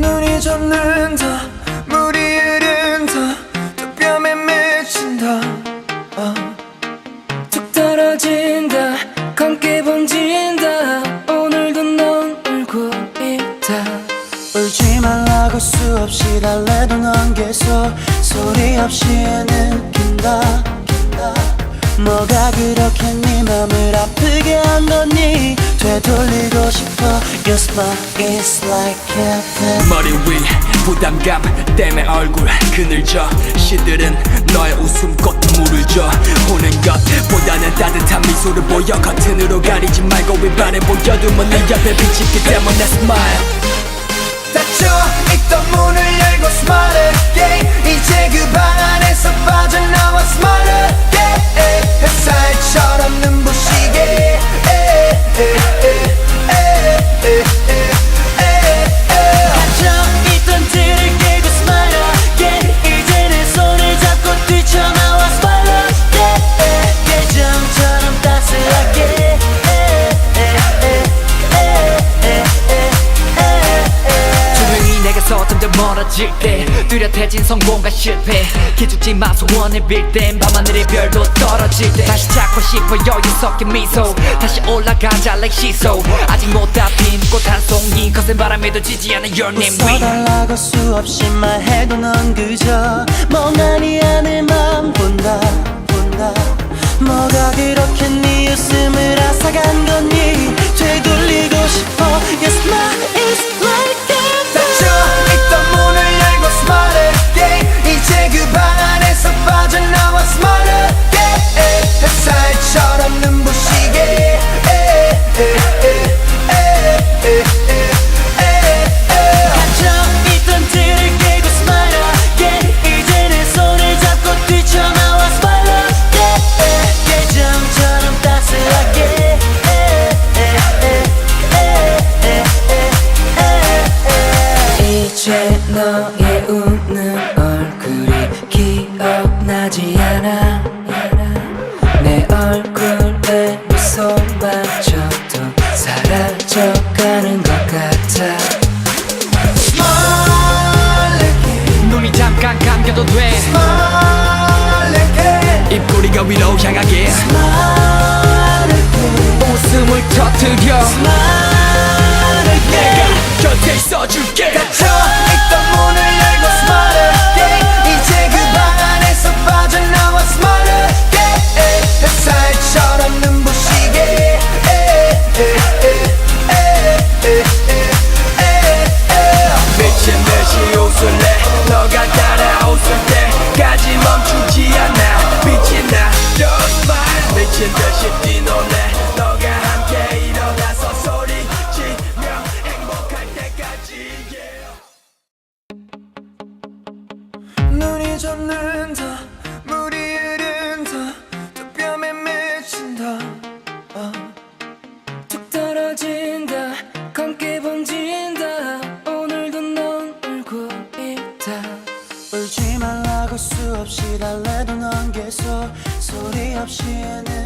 눈이 젖는다 물이 흐른다 또 뺨에 맺힌다. 아. 툭 떨어진다 검게 번진다. 오늘도 넌 울고 있다. 울지 말라고 수없이 달래도 넌 계속 소리 없이 느낀다 뭐가 그렇게 네 맘을 아프게 한 거니? 되돌리고 싶어. Your smile is like heaven. 머리 위 부담감 때문에 얼굴 그늘져. 시들은 너의 웃음꽃 물을 줘. 오는 것보다는 따뜻한 미소를 보여. 커튼으로 가리지 말고 위반해 보여두면 내 옆에 빛이 있기 때문에 smile. 닫혀 있던 문을 열고 smile again 이제 그 방 안에서 빠져나와 smile 멀어질 때 뚜렷해진 성공과 실패. 기죽지 마 소원을 빌 땐 밤하늘의 별도 떨어질 때. 다시 찾고 싶어 여유 섞인 미소. 다시 올라가자 like 시소 아직 못다 핀꽃한 송이. 거센 바람에도 지지 않는 your name. 웃어달라고 수없이 말해도 넌 그저 멍하니 하늘 이제 너의 웃는 얼굴이 기억나지 않아. 내 얼굴에 미소마저도 사라져가는 것 같아. 눈이 잠깐 감겨도 돼. 입꼬리가 위로 향하게. 웃음을 터뜨려. 내가 곁에 있어줄게 젖는다. 물이 흐른다. 또 뺨에 맺힌다. 아. 툭 떨어진다. 검게 번진다. 오늘도 넌 울고 있다. 울지 말라고 수없이 달래도 넌 계속 소리 없이 느